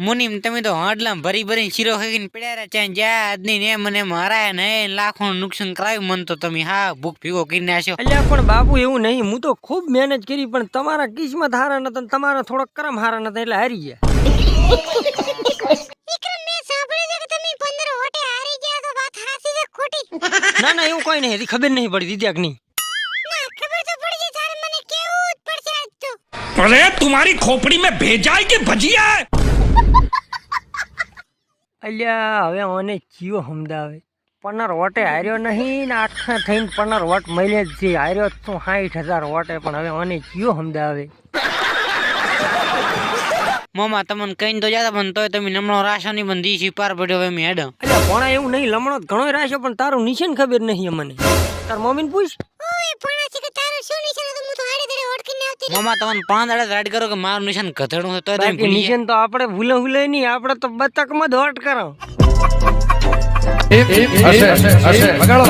મુનિમ તમે તો હાડલામ ભરી ભરીને શીરો ખાઈને પડ્યા રહ્યા જ્યાં આજની ને મને મારાય ને લાખો નુકસાન કરાવ્યું મન તો તમે હા ભૂખ ભીગો કરી નાખ્યો અલ્યા પણ બાપુ એવું નહીં હું તો ખૂબ મહેનત કરી પણ તમારા કિસ્મત હારા નતા ને તમારા થોડા કરમ હારા નતા એટલે હારી ગયા વિક્રમ મેં સાંભળ્યું છે કે તમે 15 વોટે હારી ગયા તો વાત હાચી છે ખોટી ના ના એવું કોઈ નહીં હજી ખબર નહીં પડી દીદી નહીં ના ખબર તો પડી જાય તારે મને કેવું જ પડશે આજ તો अरे तुम्हारी खोपड़ी में भेजा है कि भजिया है અલ્યા હવે મને જીવો સમજાવે? પંદર વોટે હાર્યો નહીં ને આઠ થઈને પંદર વોટ મળે જ છે. હાર્યો તો સાઠ હજાર વોટે પણ હવે મને જીવો સમજાવે? મામા તમને કહીને તો જતા પણ તોય તમે નમણો રાશો નહીં પણ છે પાર પડ્યો હવે મેં હેડો. અલ્યા ભણા એવું નહીં લમણો તો ઘણો રાશો પણ તારું નિશાન ખબર નહીં મને તાર મમ્મીને પૂછ. ઓય ભણા છે કે તારું શું નિશાન હતું હું તો હાડે ધરે ઓળખીને આવતી મોમાં તમને પાંચ દાડા રાઈડ કરો કે મારું નિશાન ગધેડું છે તો તમે. નિશાન તો આપણે ભૂલે ભૂલે નહીં આપણે તો બતકમાં જ વોટ કરો. હશે હશે હશે. લગાડો